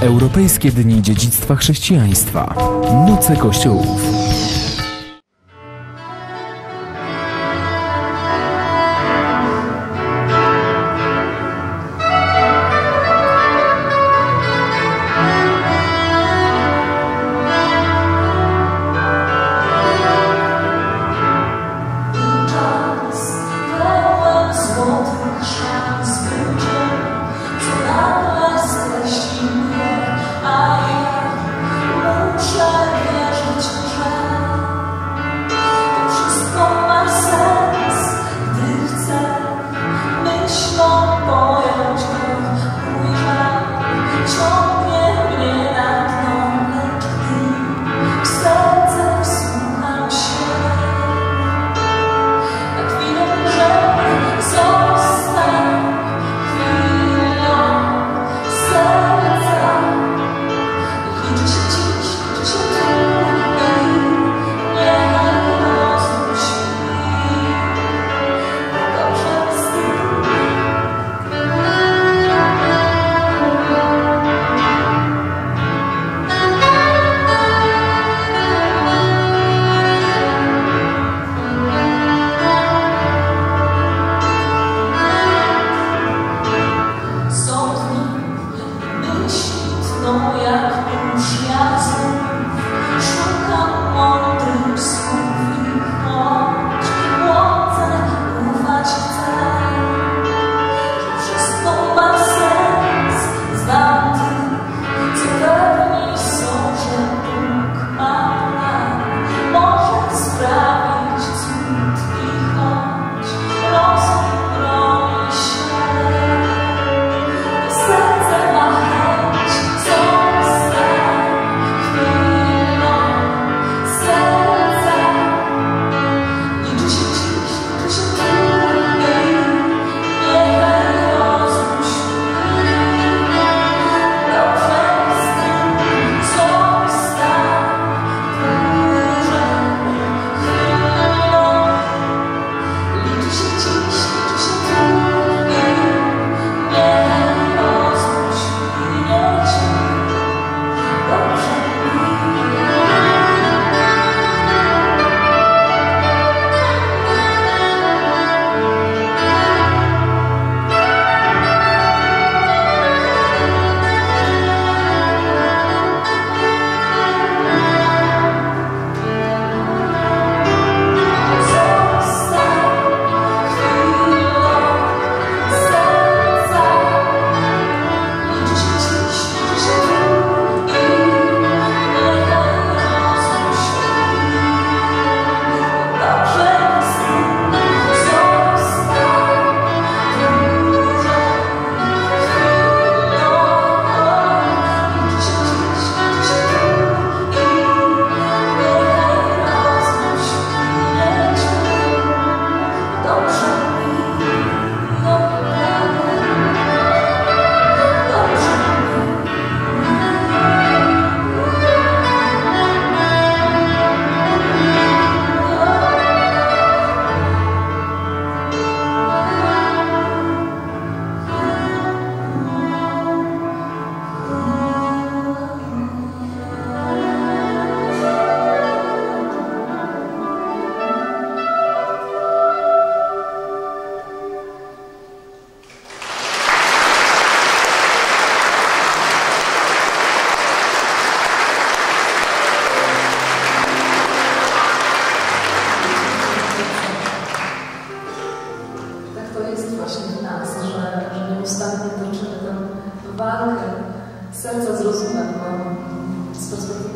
Europejskie Dni Dziedzictwa Chrześcijaństwa. Noce Kościołów.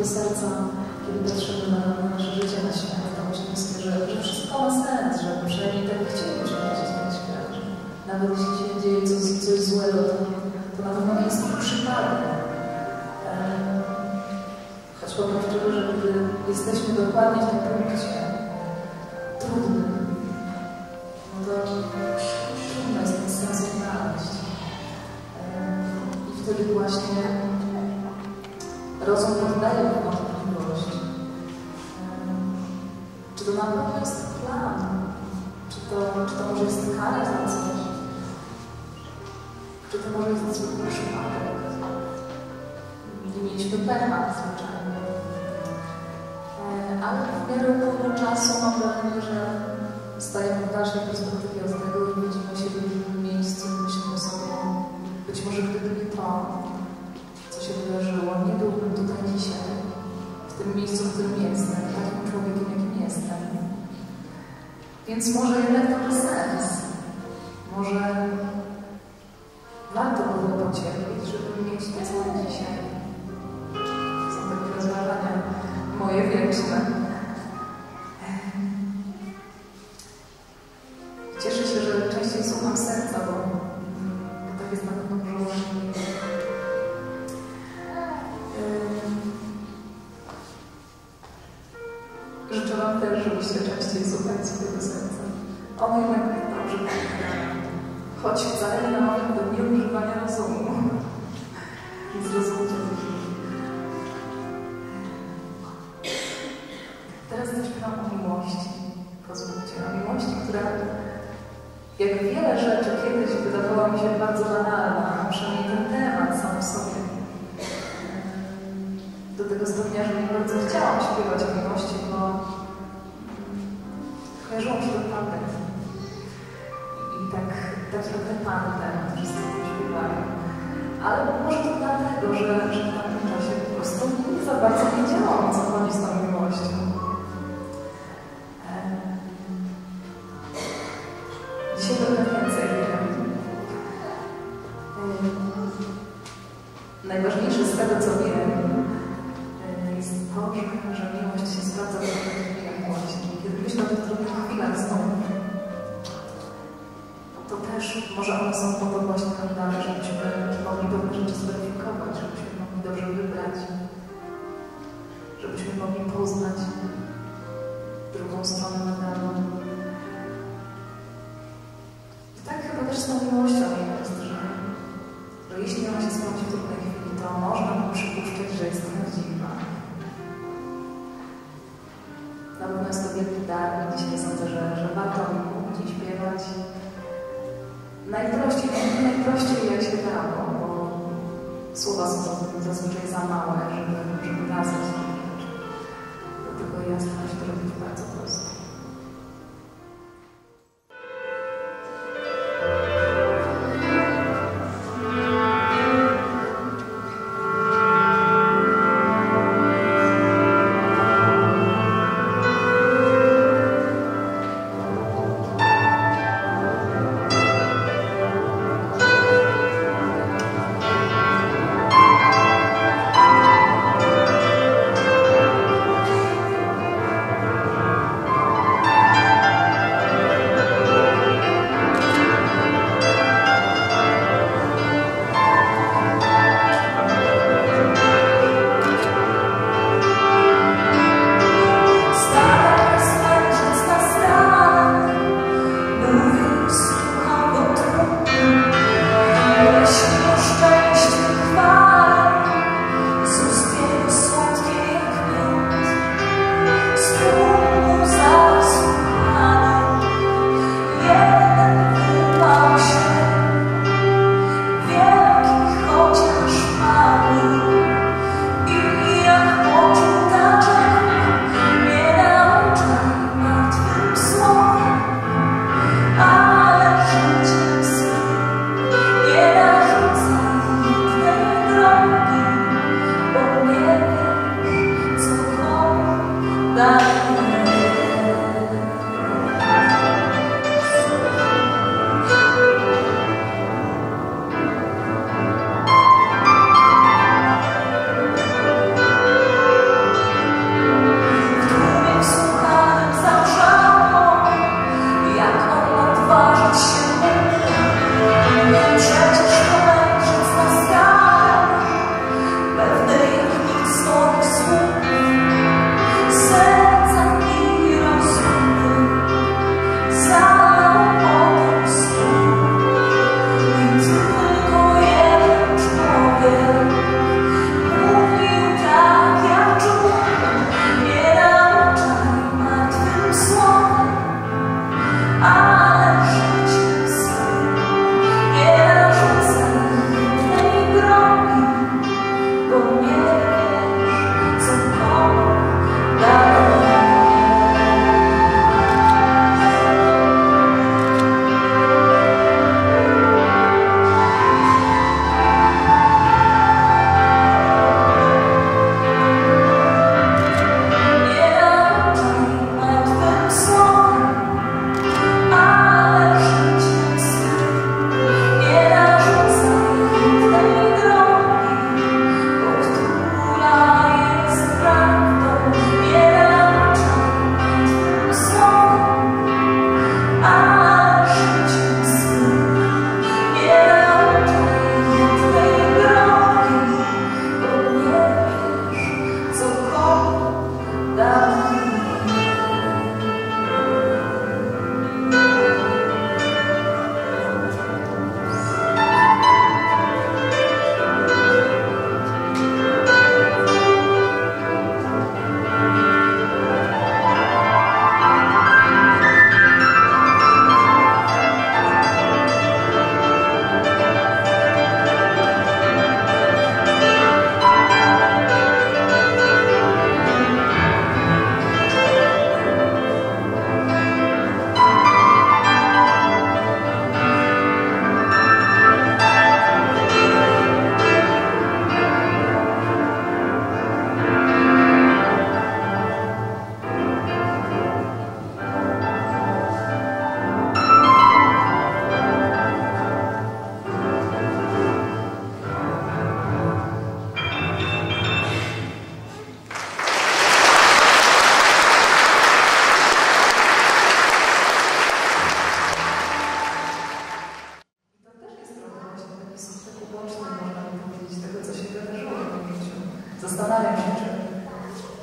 Perspektywy serca, kiedy patrzymy na, na nasze życie, na świat, to oczywiście, że, że wszystko ma sens, że przynajmniej tak chcielibyśmy widzieć ten świat, nawet jeśli się dzieje coś, coś złego, to, to na pewno nie jest to przypadek. Em, Choć szczerze, że gdy jesteśmy dokładnie w tym punkcie, to trudno jest ten I wtedy właśnie rozum poddaje nam wątpliwość. Czy to na pewno jest plan? Czy to, czy to może jest kara za coś? Czy to może jest zwykły przypadek? i mieliśmy pecha zwyczajnie. Ale w miarę upływu czasu mam wrażenie, że stajemy w dalszej perspektywie Więc może jednak to ma sens. Może warto było pocierpieć, żeby mieć to, co mam dzisiaj. Są takie rozważania moje wieczne. Cieszę się, że częściej słucham serca, bo, tak jest na pewno przełożenie. Życzę Wam też, żebyście częściej która jak wiele rzeczy kiedyś wydawała mi się bardzo banalna, przynajmniej ten temat sam w sobie. Do tego stopnia, że nie bardzo chciałam śpiewać o miłości, bo kojarzyło mi się to patent. I tak, taki okrętany temat, wszyscy śpiewają. Ale może to dlatego, że, że w tamtym czasie po prostu nie za bardzo wiedziałam, co chodzi z tą miłością. Też może one są po to właśnie nam żebyśmy mogli pewne rzeczy zweryfikować, żebyśmy mogli dobrze wybrać, żebyśmy mogli poznać drugą stronę medalu. I tak chyba też z tą miłością jest, że, że jeśli ona się sprawdzi w trudnej chwili, to można mu przypuszczać, że jest prawdziwa. Na pewno jest to wielki dar i dzisiaj sądzę, że, że warto Najprościej, najprościej jak się da, bo, słowa są zazwyczaj za małe, żeby, żeby nazwać. Dlatego ja staram się to robić bardzo prosto.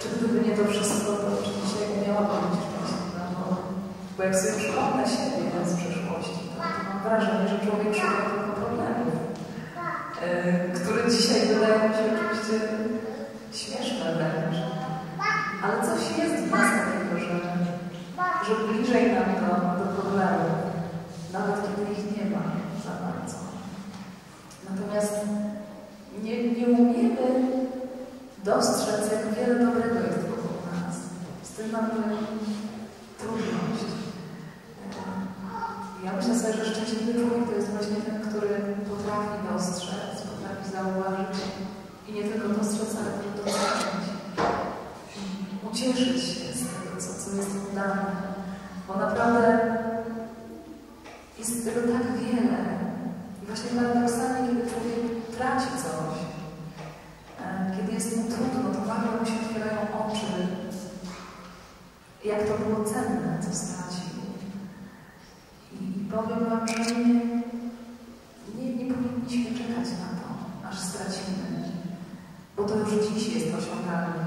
Czy, gdyby nie to wszystko, to czy dzisiaj umiałabym być szczęśliwa, bo, bo jak sobie przypomnę siebie z przeszłości, to, to mam wrażenie, że człowiek szuka tylko problemów, yy, które dzisiaj wydają mi się oczywiście śmieszne wręcz. Ale coś jest w nas takiego, że, że bliżej nam do, do problemów, nawet kiedy ich nie ma za bardzo. Natomiast nie, nie umiemy dostrzec, jak wiele dobrego jest wokół nas. Z tym mamy trudność. E, Ja myślę sobie, że szczęśliwy człowiek to jest właśnie ten, który potrafi dostrzec, potrafi zauważyć i nie tylko dostrzec, ale też docenić. Ucieszyć się z tego, co, co jest mu dane. Bo naprawdę jest tego tak wiele. I właśnie paradoksalnie, nagle mu się otwierają oczy, jak to było cenne, co stracił. I, i powiem Wam, że nie, nie, nie powinniśmy czekać na to, aż stracimy. Bo to już dziś jest osiągalne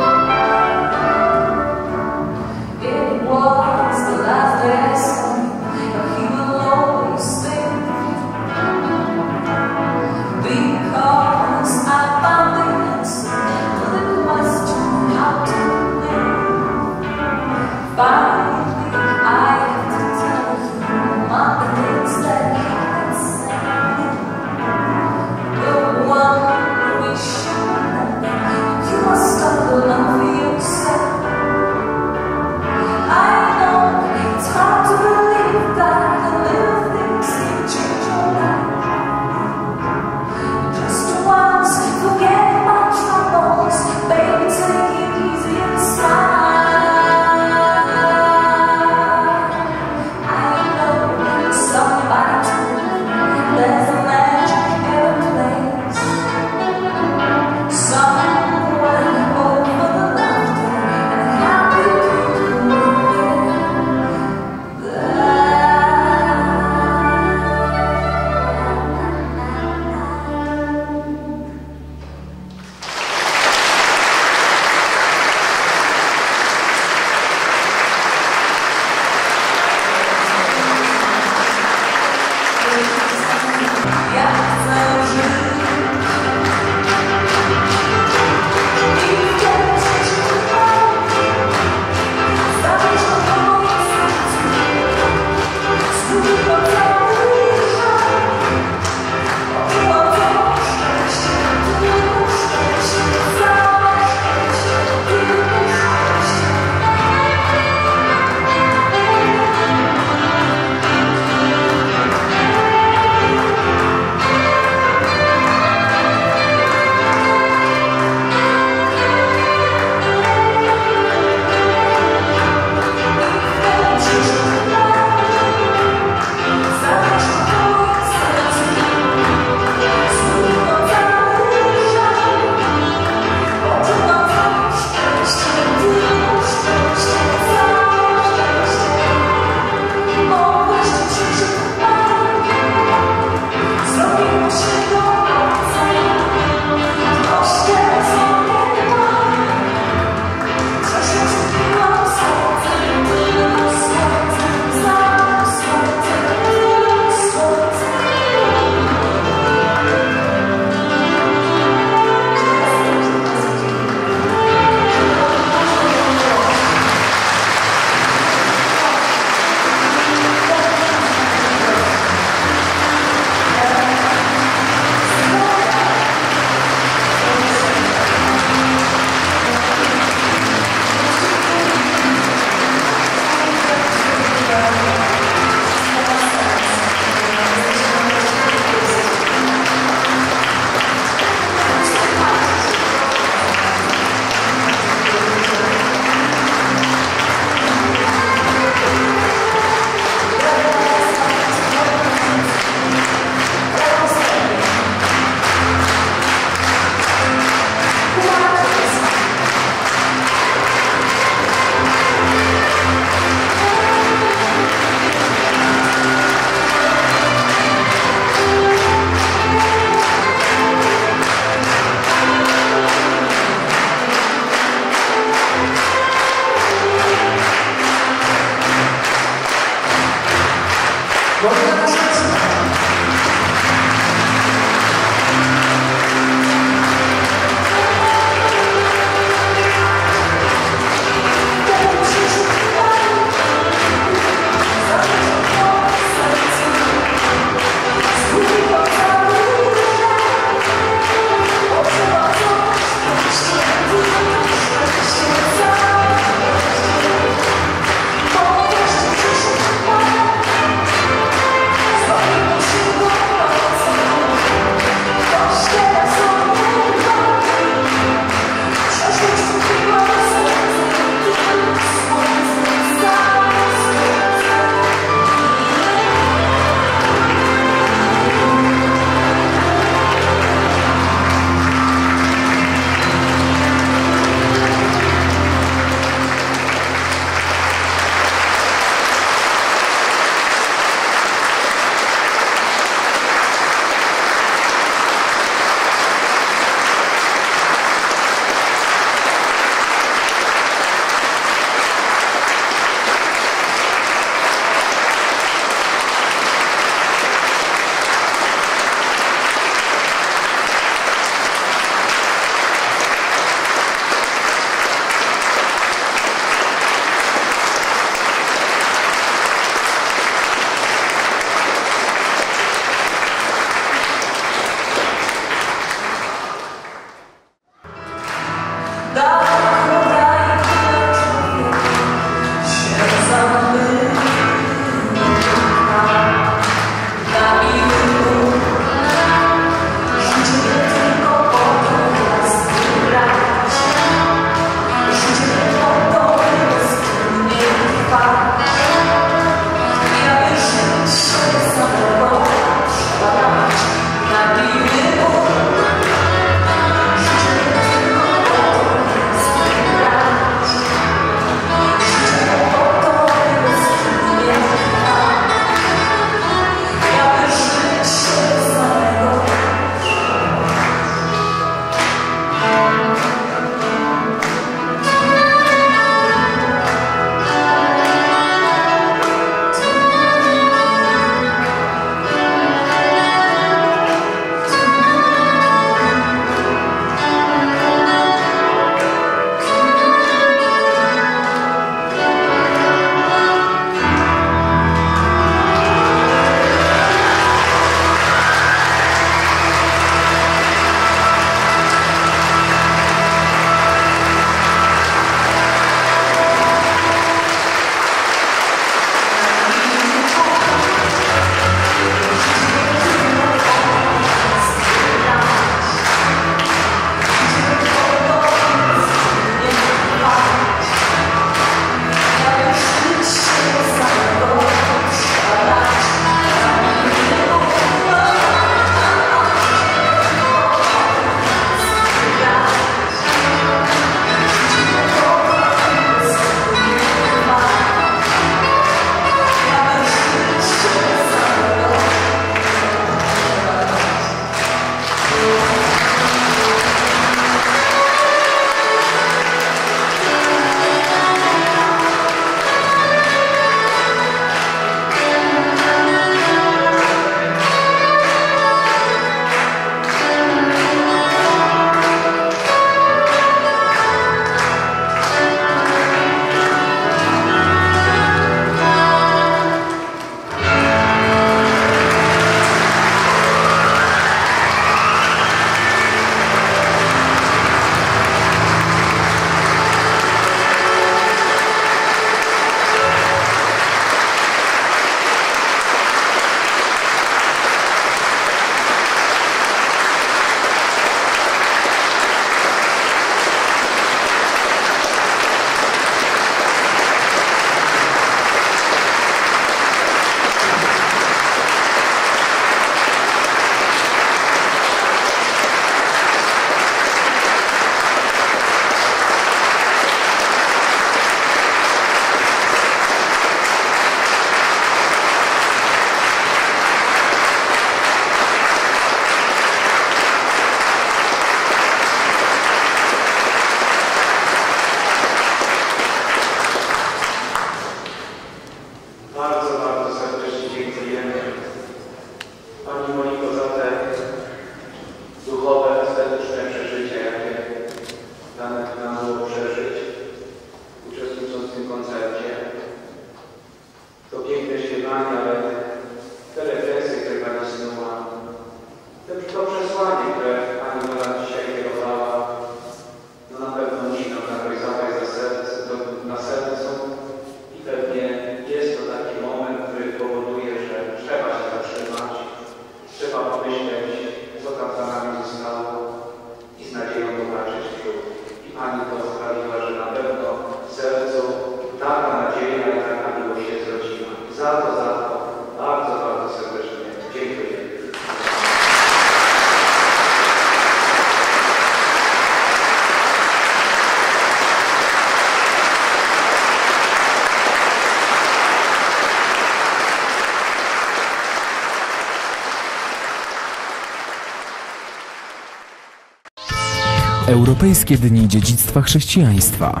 Europejskie Dni Dziedzictwa Chrześcijaństwa.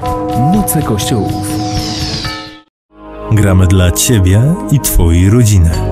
Noce Kościołów. Gramy dla Ciebie i Twojej rodziny.